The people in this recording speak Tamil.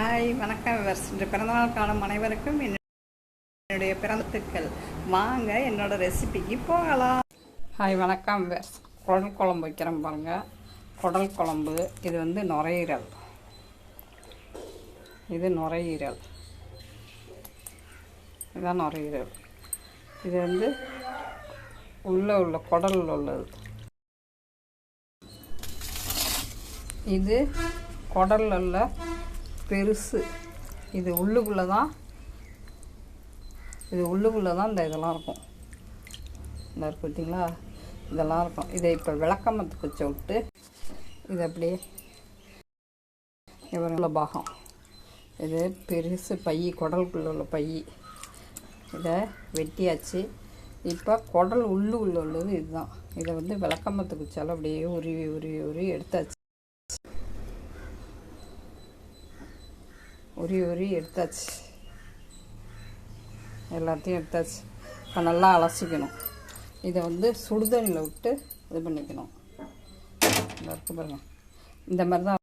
ஹாய் வணக்கம் விவர்ஸ். இன்று பிறந்தநாள் காணும் அனைவருக்கும் என்னுடைய பிறந்தத்துக்கள் வாங்க என்னோட ரெசிபிக்கு போகலாம். ஹாய் வணக்கம் விவர்ஸ். குடல் குழம்பு வைக்கிறேன் பாருங்கள் குடல் குழம்பு இது வந்து நுரையீரல். இது நுரையீரல். இதுதான் நுரையீரல். இது வந்து உள்ளே உள்ள குடலில் உள்ளது. இது குடல்ல உள்ள பெருசு. இது உள்ளுக்குள்ளே தான் இது உள்ளுக்குள்ளே தான் இந்த இதெல்லாம் இருக்கும். இந்த இருக்கு பார்த்தீங்களா இதெல்லாம் இருக்கும். இதை இப்போ விளக்கமத்துக்கு வச்சு விட்டு இது அப்படியே இவர் பாகம். இது பெருசு பை குடலுக்குள்ள உள்ள பை. இதை வெட்டியாச்சு. இப்போ குடல் உள்ளு உள்ளது இதுதான். இதை வந்து விளக்கமத்துக்கு வச்சாலும் அப்படியே உருவி உருவி உருவி எடுத்தாச்சு. உரி உரி எடுத்தாச்சு. எல்லாத்தையும் எடுத்தாச்சு. இப்போ நல்லா அலசிக்கணும். இதை வந்து சுடுதண்ணியில் விட்டு இது பண்ணிக்கணும். இந்த இருக்கு இந்த மாதிரி தான்